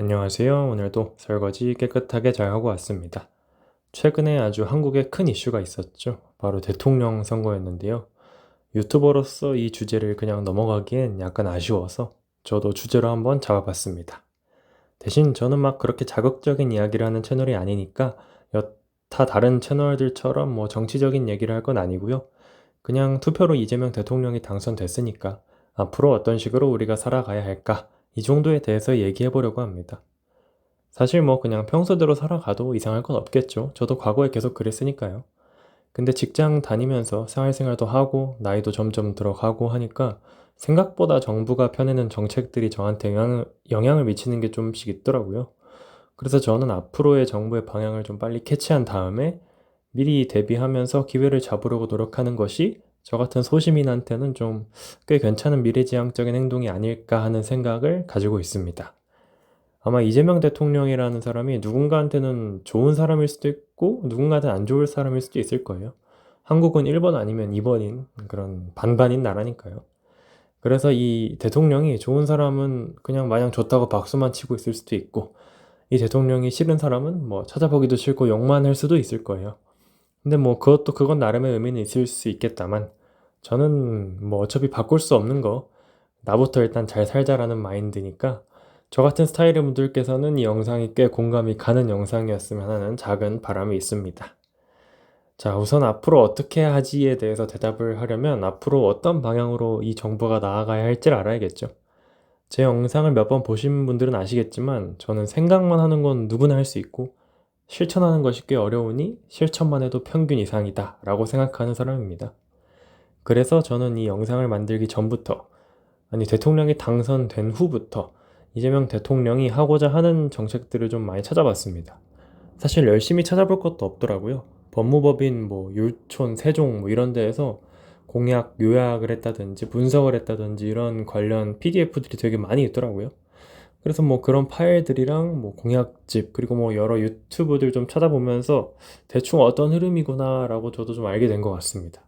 안녕하세요. 오늘도 설거지 깨끗하게 잘 하고 왔습니다. 최근에 아주 한국에 큰 이슈가 있었죠. 바로 대통령 선거였는데요. 유튜버로서 이 주제를 그냥 넘어가기엔 약간 아쉬워서 저도 주제로 한번 잡아봤습니다. 대신 저는 막 그렇게 자극적인 이야기를 하는 채널이 아니니까 여타 다른 채널들처럼 뭐 정치적인 얘기를 할 건 아니고요. 그냥 투표로 이재명 대통령이 당선됐으니까 앞으로 어떤 식으로 우리가 살아가야 할까? 이 정도에 대해서 얘기해 보려고 합니다. 사실 뭐 그냥 평소대로 살아가도 이상할 건 없겠죠. 저도 과거에 계속 그랬으니까요. 근데 직장 다니면서 생활생활도 하고 나이도 점점 들어가고 하니까 생각보다 정부가 펴내는 정책들이 저한테 영향을, 영향을 미치는 게 좀씩 있더라고요. 그래서 저는 앞으로의 정부의 방향을 좀 빨리 캐치한 다음에 미리 대비하면서 기회를 잡으려고 노력하는 것이 저 같은 소시민한테는 좀 꽤 괜찮은 미래지향적인 행동이 아닐까 하는 생각을 가지고 있습니다. 아마 이재명 대통령이라는 사람이 누군가한테는 좋은 사람일 수도 있고 누군가한테는 안 좋을 사람일 수도 있을 거예요. 한국은 1번 아니면 2번인 그런 반반인 나라니까요. 그래서 이 대통령이 좋은 사람은 그냥 마냥 좋다고 박수만 치고 있을 수도 있고 이 대통령이 싫은 사람은 뭐 찾아보기도 싫고 욕만 할 수도 있을 거예요. 근데 뭐 그것도 그건 나름의 의미는 있을 수 있겠다만 저는 뭐 어차피 바꿀 수 없는 거 나부터 일단 잘 살자라는 마인드니까 저 같은 스타일의 분들께서는 이 영상이 꽤 공감이 가는 영상이었으면 하는 작은 바람이 있습니다. 자, 우선 앞으로 어떻게 하지에 대해서 대답을 하려면 앞으로 어떤 방향으로 이 정부가 나아가야 할지를 알아야겠죠. 제 영상을 몇 번 보신 분들은 아시겠지만 저는 생각만 하는 건 누구나 할 수 있고 실천하는 것이 꽤 어려우니 실천만 해도 평균 이상이다 라고 생각하는 사람입니다. 그래서 저는 이 영상을 만들기 전부터 아니 대통령이 당선된 후부터 이재명 대통령이 하고자 하는 정책들을 좀 많이 찾아봤습니다. 사실 열심히 찾아볼 것도 없더라고요. 법무법인 뭐 율촌, 세종 뭐 이런 데에서 공약 요약을 했다든지 분석을 했다든지 이런 관련 PDF들이 되게 많이 있더라고요. 그래서 뭐 그런 파일들이랑 뭐 공약집 그리고 뭐 여러 유튜브들 좀 찾아보면서 대충 어떤 흐름이구나라고 저도 좀 알게 된 것 같습니다.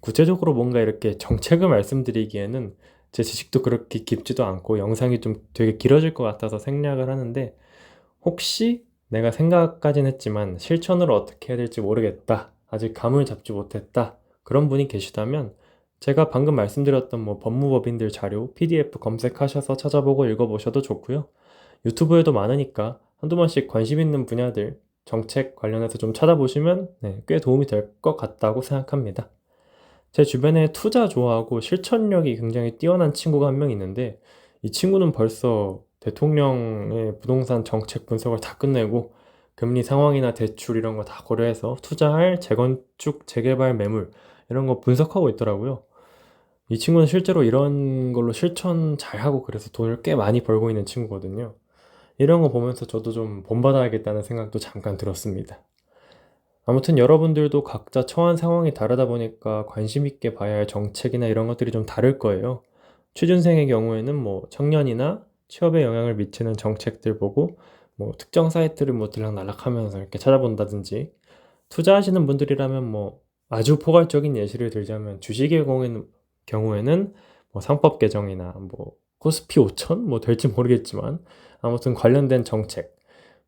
구체적으로 뭔가 이렇게 정책을 말씀드리기에는 제 지식도 그렇게 깊지도 않고 영상이 좀 되게 길어질 것 같아서 생략을 하는데 혹시 내가 생각까진 했지만 실천으로 어떻게 해야 될지 모르겠다. 아직 감을 잡지 못했다. 그런 분이 계시다면 제가 방금 말씀드렸던 뭐 법무법인들 자료, PDF 검색하셔서 찾아보고 읽어보셔도 좋고요. 유튜브에도 많으니까 한두 번씩 관심 있는 분야들, 정책 관련해서 좀 찾아보시면 네, 꽤 도움이 될 것 같다고 생각합니다. 제 주변에 투자 좋아하고 실천력이 굉장히 뛰어난 친구가 한 명 있는데 이 친구는 벌써 대통령의 부동산 정책 분석을 다 끝내고 금리 상황이나 대출 이런 거 다 고려해서 투자할 재건축, 재개발 매물 이런 거 분석하고 있더라고요. 이 친구는 실제로 이런 걸로 실천 잘하고 그래서 돈을 꽤 많이 벌고 있는 친구거든요. 이런 거 보면서 저도 좀 본받아야겠다는 생각도 잠깐 들었습니다. 아무튼 여러분들도 각자 처한 상황이 다르다 보니까 관심 있게 봐야 할 정책이나 이런 것들이 좀 다를 거예요. 취준생의 경우에는 뭐 청년이나 취업에 영향을 미치는 정책들 보고 뭐 특정 사이트를 뭐 들락날락하면서 이렇게 찾아본다든지 투자하시는 분들이라면 뭐 아주 포괄적인 예시를 들자면 주식의 경우에는, 경우에는 뭐 상법 개정이나 뭐 코스피 5천 뭐 될지 모르겠지만 아무튼 관련된 정책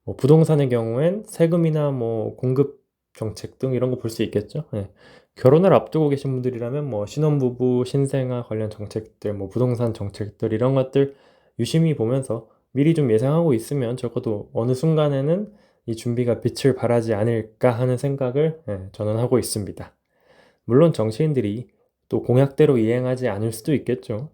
뭐 부동산의 경우엔 세금이나 뭐 공급 정책 등 이런 거 볼 수 있겠죠. 네. 결혼을 앞두고 계신 분들이라면 뭐 신혼부부, 신생아 관련 정책들, 뭐 부동산 정책들 이런 것들 유심히 보면서 미리 좀 예상하고 있으면 적어도 어느 순간에는 이 준비가 빛을 발하지 않을까 하는 생각을 네, 저는 하고 있습니다. 물론 정치인들이 또 공약대로 이행하지 않을 수도 있겠죠.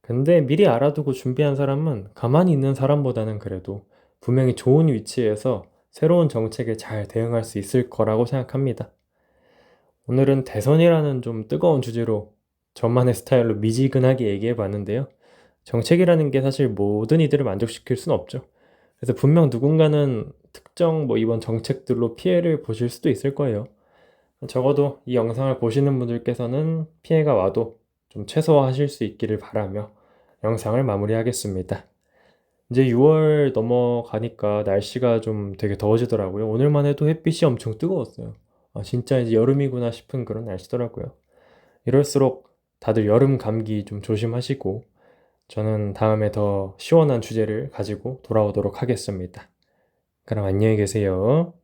근데 미리 알아두고 준비한 사람은 가만히 있는 사람보다는 그래도 분명히 좋은 위치에서 새로운 정책에 잘 대응할 수 있을 거라고 생각합니다. 오늘은 대선이라는 좀 뜨거운 주제로 저만의 스타일로 미지근하게 얘기해 봤는데요. 정책이라는 게 사실 모든 이들을 만족시킬 수는 없죠. 그래서 분명 누군가는 특정 뭐 이번 정책들로 피해를 보실 수도 있을 거예요. 적어도 이 영상을 보시는 분들께서는 피해가 와도 좀 최소화하실 수 있기를 바라며 영상을 마무리하겠습니다. 이제 6월 넘어가니까 날씨가 좀 되게 더워지더라고요. 오늘만 해도 햇빛이 엄청 뜨거웠어요. 아, 진짜 이제 여름이구나 싶은 그런 날씨더라고요. 이럴수록 다들 여름 감기 좀 조심하시고 저는 다음에 더 시원한 주제를 가지고 돌아오도록 하겠습니다. 그럼 안녕히 계세요.